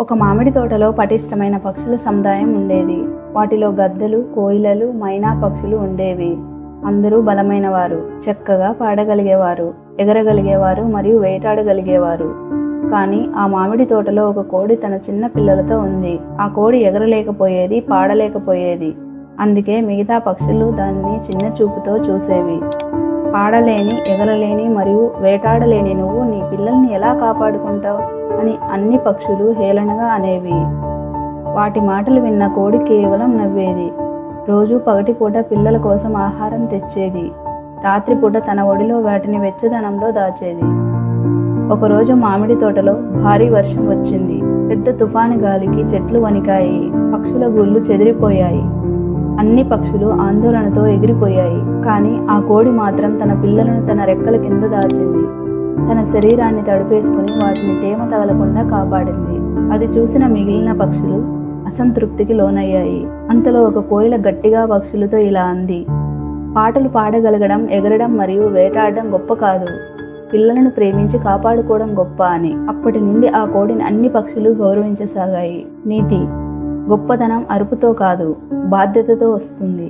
ఒక మామిడి తోటలో పటిష్టమైన పక్షుల సముదాయం ఉండేది. వాటిలో గద్దలు కోయిలలు మైనా పక్షులు ఉండేవి. అందరూ బలమైన వారు చక్కగా పాడగలిగేవారు ఎగరగలిగేవారు మరియు వేటాడగలిగేవారు. కానీ ఆ మామిడి తోటలో ఒక కోడి తన చిన్న పిల్లలతో ఉంది. ఆ కోడి ఎగరలేకపోయేది పాడలేకపోయేది. అందుకే మిగతా పక్షులు దాన్ని చిన్న చూపుతో చూసేవి. పాడలేని ఎగరలేని మరియు వేటాడలేని నువ్వు నీ పిల్లల్ని ఎలా కాపాడుకుంటావు? అని అన్ని పక్షులు హేళనగా అనేవి. వాటి మాటలు విన్న కోడి కేవలం నవ్వేది. రోజు పగటిపూట పిల్లల కోసం ఆహారం తెచ్చేది. రాత్రిపూట తన ఒడిలో వాటిని వెచ్చదనంలో దాచేది. ఒకరోజు మామిడి తోటలో భారీ వర్షం వచ్చింది. పెద్ద తుఫాను గాలికి చెట్లు వణికాయి. పక్షుల గుళ్ళు చెదిరిపోయాయి. అన్ని పక్షులు ఆందోళనతో ఎగిరిపోయాయి. కానీ ఆ కోడి మాత్రం తన పిల్లలను తన రెక్కల కింద దాచింది. తన శరీరాన్ని తడిపేసుకుని వాటిని తేమ తగలకుండా కాపాడింది. అది చూసిన మిగిలిన పక్షులు అసంతృప్తికి లోనయ్యాయి. అంతలో ఒక కోయిల గట్టిగా పక్షులతో ఇలా అంది. పాటలు పాడగలగడం ఎగరడం మరియు వేటాడడం గొప్ప కాదు. పిల్లలను ప్రేమించి కాపాడుకోవడం గొప్ప అని. అప్పటి నుండి ఆ కోడిని అన్ని పక్షులు గౌరవించసాగాయి. నీతి గొప్పతనం అరుపుతో కాదు బాధ్యతతో వస్తుంది.